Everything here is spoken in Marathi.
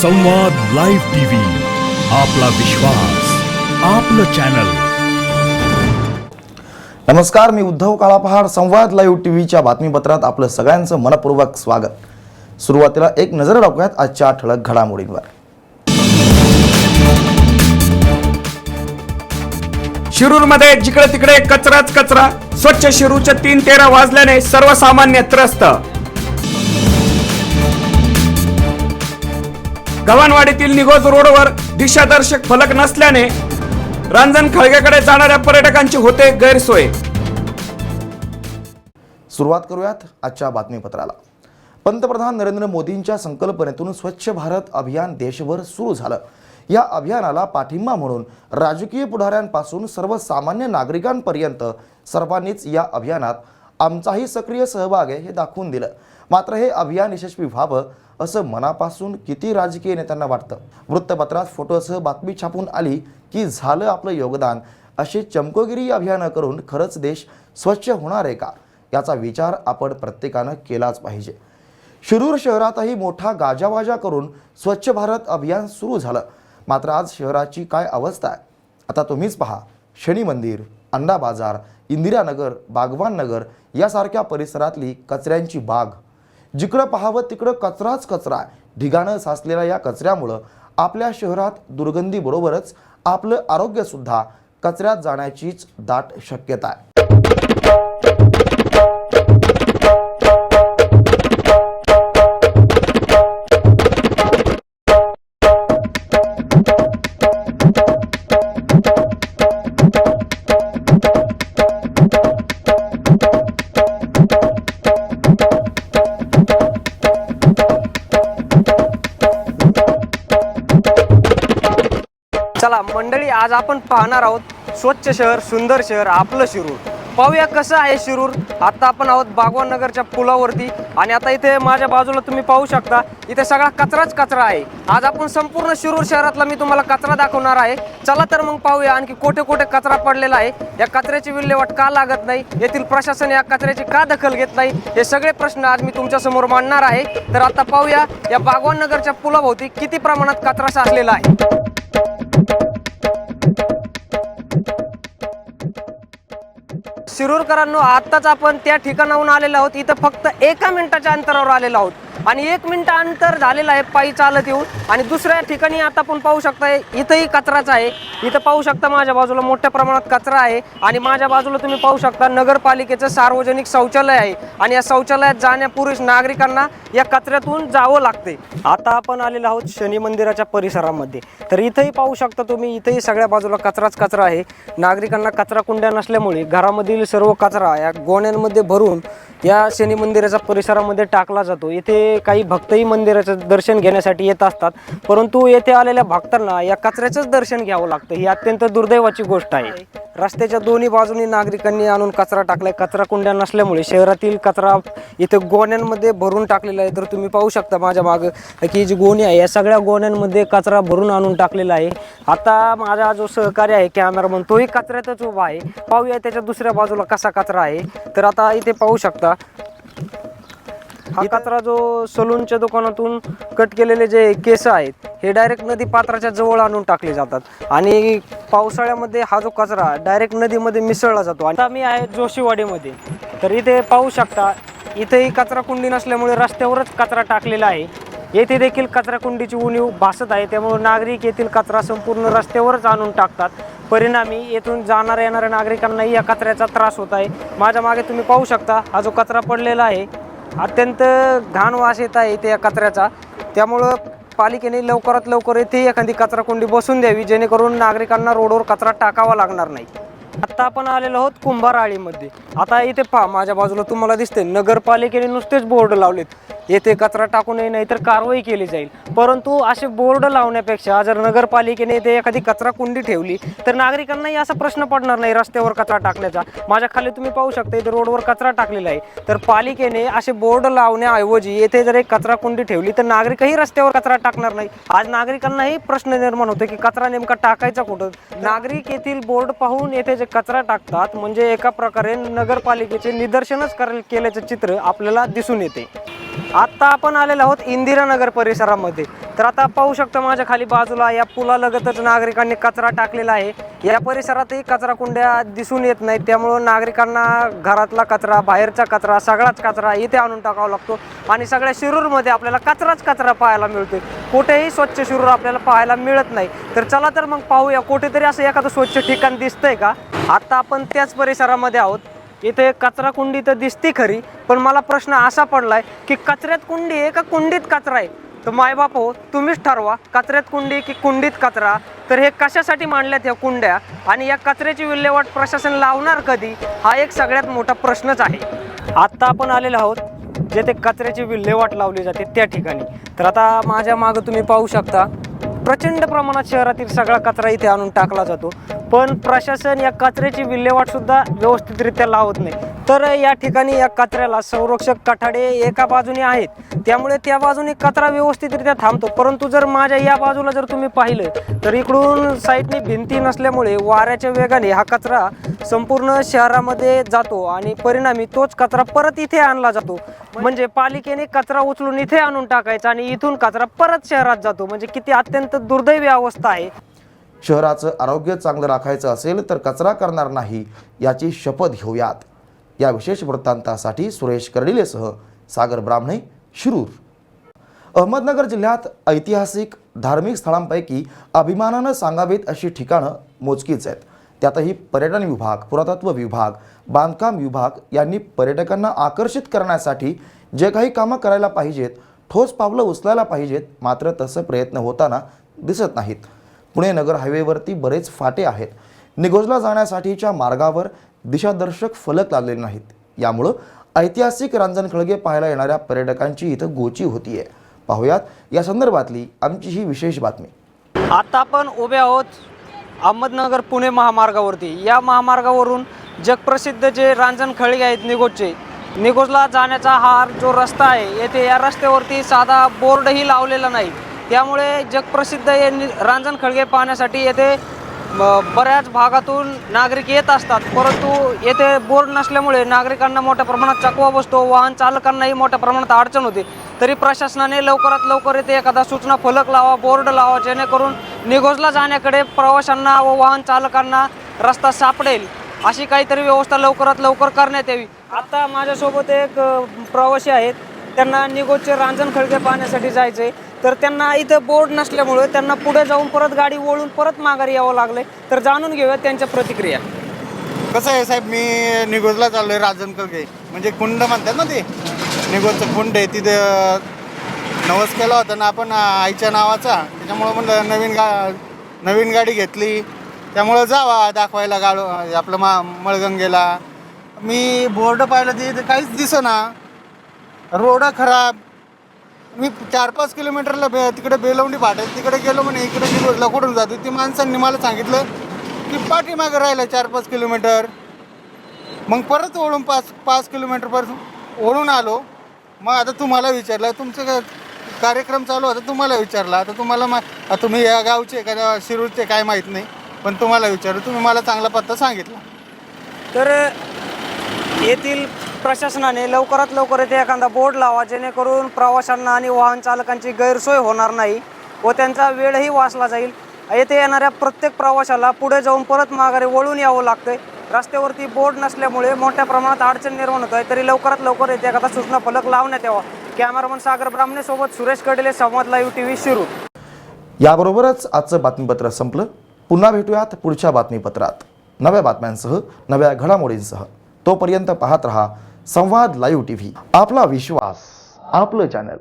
संवाद लाईव्ह टीव्ही आपला विश्वास आपलं चॅनल. नमस्कार मी उद्धव काळापहाड संवाद लाईव्ह टीव्हीच्या बातमीपत्रात आपलं सगळ्यांचं मनपूर्वक स्वागत. सुरुवातीला एक नजर टाकूयात आजच्या ठळक घडामोडींवर. शिरूरमध्ये जिकडे तिकडे कचराच कचरा. स्वच्छ शिरूरच्या तीन तेरा वाजल्याने सर्वसामान्य त्रस्त. गव्हाणवाडीतील निघोज रोडवर दिशादर्शक फलक नसल्याने रांजण खळग्याकडे जाणाऱ्या पर्यटकांची होते गैरसोय. सुरुवात करूयात आजच्या बातमीपत्राला. पंतप्रधान नरेंद्र मोदींच्या संकल्पनेतून स्वच्छ भारत अभियान देशभर सुरू झालं. या अभियानाला पाठिंबा म्हणून राजकीय पुढाऱ्यांपासून सर्वसामान्य नागरिकांपर्यंत सर्वांनीच या अभियानात आमचाही सक्रिय सहभाग आहे हे दाखवून दिलं. मात्र हे अभियान यशस्वी व्हावं असं मनापासून किती राजकीय नेत्यांना वाटतं? वृत्तपत्रात फोटोसह बातमी छापून आली की झालं आपलं योगदान. अशी चमकोगिरी अभियानं करून खरंच देश स्वच्छ होणार आहे का? याचा विचार आपण प्रत्येकानं केलाच पाहिजे. शिरूर शहरातही मोठा गाजावाजा करून स्वच्छ भारत अभियान सुरू झालं. मात्र आज शहराची काय अवस्था आहे? आता तुम्हीच पहा. शनी मंदिर अंडा बाजार इंदिरानगर बागवान नगर यासारख्या परिसरातली कचऱ्यांची बाग जिकडं पाहावं तिकडं कचराच कचरा ढिगाणं साचलेल्या या कचऱ्यामुळं आपल्या शहरात दुर्गंधीबरोबरच आपलं आरोग्यसुद्धा कचऱ्यात जाण्याचीच दाट शक्यता आहे. मंडळी आज आपण पाहणार आहोत स्वच्छ शहर सुंदर शहर आपलं शिरूर. पाहूया कसं आहे शिरूर. आता आपण आहोत बागवान नगरच्या पुलावरती आणि आता इथे माझ्या बाजूला तुम्ही पाहू शकता इथे सगळा कचराच कचरा आहे. आज आपण संपूर्ण शिरूर शहरातला मी तुम्हाला कचरा दाखवणार आहे. चला तर मग पाहूया आणखी कोठे कोठे कचरा पडलेला आहे. या कचऱ्याची विल्हेवाट का लागत नाही? येथील प्रशासन या कचऱ्याची का दखल घेत नाही? हे सगळे प्रश्न आज मी तुमच्यासमोर मांडणार आहे. तर आता पाहूया या बागवान नगरच्या पुलाभोवती किती प्रमाणात कचरा साचलेला आहे? शिरूरकरांनो आत्ताच आपण त्या ठिकाणाहून आलेलो आहोत. इथं फक्त एका मिनिटाच्या अंतरावर आलेलो आहोत. आणि एक मिनिट अंतर झालेलं आहे पायी चालत येऊन. आणि दुसऱ्या ठिकाणी आता आपण पाहू शकता इथंही कचराच आहे. इथं पाहू शकता माझ्या बाजूला मोठ्या प्रमाणात कचरा आहे. आणि माझ्या बाजूला तुम्ही पाहू शकता नगरपालिकेचं सार्वजनिक शौचालय आहे. आणि या शौचालयात जाण्यापूर्वीच नागरिकांना या कचऱ्यातून जावं लागते आता आपण आलेलो आहोत शनी मंदिराच्या परिसरामध्ये. तर इथंही पाहू शकता तुम्ही इथंही सगळ्या बाजूला कचराच कचरा आहे. नागरिकांना कचरा कुंड्या नसल्यामुळे घरामधील सर्व कचरा या गोण्यांमध्ये भरून या शनी मंदिराच्या परिसरामध्ये टाकला जातो. इथे येथे काही भक्तही मंदिराचं दर्शन घेण्यासाठी येत असतात. परंतु येथे आलेल्या भक्तांना या कचऱ्याचंच दर्शन घ्यावं लागतं. ही अत्यंत दुर्दैवाची गोष्ट आहे. रस्त्याच्या दोन्ही बाजूनी नागरिकांनी आणून कचरा टाकलाय. कचरा कुंड्या नसल्यामुळे शहरातील कचरा इथे गोण्यांमध्ये भरून टाकलेला आहे. तर तुम्ही पाहू शकता माझ्या मागं की जी गोणी आहे या सगळ्या गोण्यांमध्ये कचरा भरून आणून टाकलेला आहे. आता माझा जो सहकारी आहे कॅमेरामन तोही कचऱ्यातच उभा आहे. पाहूया त्याच्या दुसऱ्या बाजूला कसा कचरा आहे. तर आता इथे पाहू शकता हा कचरा जो सलूनच्या दुकानातून कट केलेले जे केस आहेत हे डायरेक्ट नदी पात्राच्या जवळ आणून टाकले जातात. आणि पावसाळ्यामध्ये हा जो कचरा डायरेक्ट नदीमध्ये मिसळला जातो. आता मी आहे जोशीवाडीमध्ये. तर इथे पाहू शकता इथेही कचरा कुंडी नसल्यामुळे रस्त्यावरच कचरा टाकलेला आहे. येथे देखील कचरा कुंडीची उणीव भासत आहे. त्यामुळे नागरिक येथील कचरा संपूर्ण रस्त्यावरच आणून टाकतात. परिणामी येथून जाणाऱ्या येणाऱ्या नागरिकांनाही या कचऱ्याचा त्रास होत आहे. माझ्या मागे तुम्ही पाहू शकता हा जो कचरा पडलेला आहे अत्यंत घाण वास येत आहे इथे या कचऱ्याचा. त्यामुळं पालिकेने लवकरात लवकर येथे एखादी कचरा कुंडी बसून द्यावी जेणेकरून नागरिकांना रोडवर कचरा टाकावा लागणार नाही. आता आपण आलेलो आहोत कुंभाराळीमध्ये आता इथे पहा माझ्या बाजूला तुम्हाला दिसते नगरपालिकेने नुसतेच बोर्ड लावलेत. येथे कचरा टाकू नये नाही तर कारवाई केली जाईल. परंतु असे बोर्ड लावण्यापेक्षा जर नगरपालिकेने येथे एखादी कचरा कुंडी ठेवली तर नागरिकांनाही असा प्रश्न पडणार नाही रस्त्यावर कचरा टाकण्याचा. माझ्या खाली तुम्ही पाहू शकता इथे रोडवर कचरा टाकलेला आहे. तर पालिकेने असे बोर्ड लावण्याऐवजी येथे जर एक कचरा कुंडी ठेवली तर नागरिकही रस्त्यावर कचरा टाकणार नाही. आज नागरिकांनाही प्रश्न निर्माण होतो की कचरा नेमका टाकायचा कुठं? नागरिक येथील बोर्ड पाहून येथे जे कचरा टाकतात म्हणजे एका प्रकारे नगरपालिकेचे निदर्शनच कर केल्याचं चित्र आपल्याला दिसून येते. आत्ता आपण आलेलो आहोत इंदिरानगर परिसरामध्ये. तर आता पाहू शकतो माझ्या खाली बाजूला या पुलालगतच नागरिकांनी कचरा टाकलेला आहे. या परिसरातही कचरा कुंड्या दिसून येत नाहीत. त्यामुळं नागरिकांना घरातला कचरा बाहेरचा कचरा सगळाच कचरा इथे आणून टाकावा लागतो. आणि सगळ्या शिरूरमध्ये आपल्याला कचराच कचरा पाहायला मिळतो कुठेही स्वच्छ शिरूर आपल्याला पाहायला मिळत नाही. तर चला तर मग पाहूया कुठेतरी असं एखादं स्वच्छ ठिकाण दिसतंय का? आत्ता आपण त्याच परिसरामध्ये आहोत. इथे कचरा कुंडी तर दिसती खरी पण मला प्रश्न असा पडलाय की कचऱ्यात कुंडी आहे का कुंडीत कचरा आहे? तर मायबाप हो तुम्हीच ठरवा कचऱ्यात कुंडी की कुंडीत कचरा? तर हे कशासाठी मांडल्यात ह्या कुंड्या? आणि या कचऱ्याची विल्हेवाट प्रशासन लावणार कधी? हा एक सगळ्यात मोठा प्रश्नच आहे. आत्ता आपण आलेलो आहोत जेथे कचऱ्याची विल्हेवाट लावली जाते त्या ठिकाणी. तर आता माझ्या मागं तुम्ही पाहू शकता प्रचंड प्रमाणात शहरातील सगळा कचरा इथे आणून टाकला जातो. पण प्रशासन या कचऱ्याची विल्हेवाट सुद्धा व्यवस्थितरित्या लावत नाही. तर या ठिकाणी या कचऱ्याला संरक्षक कठाडे एका बाजूने आहेत. त्यामुळे त्या बाजूने कचरा व्यवस्थितरित्या थांबतो. परंतु जर माझ्या या बाजूला जर तुम्ही पाहिलं तर इकडून साईडने भिंती नसल्यामुळे वाऱ्याच्या वेगाने हा कचरा संपूर्ण शहरामध्ये जातो आणि परिणामी तोच कचरा परत इथे आणला जातो. म्हणजे पालिकेने कचरा उचलून इथे आणून टाकायचा आणि इथून कचरा परत शहरात जातो. म्हणजे किती अत्यंत दुर्दैवी अवस्था आहे. शहराचं आरोग्य चांगलं राखायचं असेल तर कचरा करणार नाही याची शपथ घेऊयात. या विशेष वृत्तांतासाठी सुरेश कर्डिलेसह सागर ब्राह्मणे शिरूर. अहमदनगर जिल्ह्यात ऐतिहासिक धार्मिक स्थळांपैकी अभिमानानं सांगावीत अशी ठिकाणं मोजकीच आहेत. त्यातही पर्यटन विभाग पुरातत्व विभाग बांधकाम विभाग यांनी पर्यटकांना आकर्षित करण्यासाठी जे काही कामं करायला पाहिजेत ठोस पावलं उचलायला पाहिजेत मात्र तसं प्रयत्न होताना दिसत नाहीत. पुणे नगर हायवेवरती बरेच फाटे आहेत. निगोजला जाण्यासाठीच्या मार्गावर दिशादर्शक फलक लावलेले नाहीत. यामुळं ऐतिहासिक रांजणखळगे पाहायला येणाऱ्या पर्यटकांची इथं गोची होतीये. पाहूयात या संदर्भातली आमची ही विशेष बातमी. आता आपण उभे आहोत अहमदनगर पुणे महामार्गावरती. या महामार्गावरून जगप्रसिद्ध जे रांजण खळगे आहेत निगोजचे निगोजला जाण्याचा हा जो रस्ता आहे येथे या रस्त्यावरती साधा बोर्डही लावलेला नाही. त्यामुळे जगप्रसिद्ध हे नि- रांजण खळगे पाहण्यासाठी येथे बऱ्याच भागातून नागरिक येत असतात. परंतु येथे बोर्ड नसल्यामुळे नागरिकांना मोठ्या प्रमाणात चकवा बसतो वाहन चालकांनाही मोठ्या प्रमाणात अडचण होते. तरी प्रशासनाने लवकरात लवकर येथे एखादा सूचना फलक लावा बोर्ड लावा जेणेकरून निघोजला जाण्याकडे प्रवाशांना व वाहन चालकांना रस्ता सापडेल. अशी काहीतरी व्यवस्था लवकरात लवकर करण्यात यावी. आता माझ्यासोबत एक प्रवासी आहेत. त्यांना निगोजचे रांजण खळगे पाहण्यासाठी जायचे तर त्यांना इथं बोर्ड नसल्यामुळे त्यांना पुढे जाऊन परत गाडी वळून परत माघारी यावं लागलंय. तर जाणून घेऊया त्यांच्या प्रतिक्रिया. कसं आहे साहेब मी निगोजला चाललोय राजन कळगे. म्हणजे कुंड म्हणतात ना ते? निगोजचं कुंड आहे तिथे नवस केला होता ना आपण आईच्या नावाचा. त्याच्यामुळं म्हणलं नवीन गा नवीन गाडी घेतली. त्यामुळं जावा दाखवायला गाडो आपलं मा मळगंगेला. मी बोर्ड पाहिलं ते काहीच दिसेना. रोड खराब. मी चार पाच किलोमीटरला बे तिकडे बेलवंडी फाटे तिकडे गेलो म्हणे इकडे निगोजला कुठून जातो? ती माणसांनी मला सांगितलं की पाठीमागं राहिलं चार पाच किलोमीटर. मग परत ओढून पाच पाच किलोमीटर परत ओढून आलो. मग आता तुम्हाला विचारलं तुमचं का कार्यक्रम चालू होता? तुम्हाला विचारला. आता तुम्हाला मा आता तुम्ही या गावचे का शिरूरचे काय माहीत नाही पण तुम्हाला विचारलं. तुम्ही मला चांगला पत्ता सांगितला. तर येथील प्रशासनाने लवकरात लवकर येथे एखादा बोर्ड लावा जेणेकरून प्रवाशांना आणि वाहन चालकांची गैरसोय होणार नाही व त्यांचा वेळही वाचला जाईल. येथे येणाऱ्या प्रत्येक प्रवाशाला पुढे जाऊन परत माघारी वळून यावं लागतंय. रस्त्यावरती बोर्ड नसल्यामुळे मोठ्या प्रमाणात अडचण निर्माण होत आहे. तरी लवकरात लवकर येथे एखादा सूचना फलक लावण्यात यावा. कॅमेरामन सागर ब्राह्मणे सोबत सुरेश कडेले संवाद लाईव्ह टी व्ही शिरू याबरोबरच आजचं बातमीपत्र संपलं. पुन्हा भेटूयात पुढच्या बातमीपत्रात. नव्या बातम्यांसह नव्या घडामोडींसह. तोपर्यंत पाहत रहा संवाद लाईव्ह टी व्ही आपला विश्वास आपलं चॅनल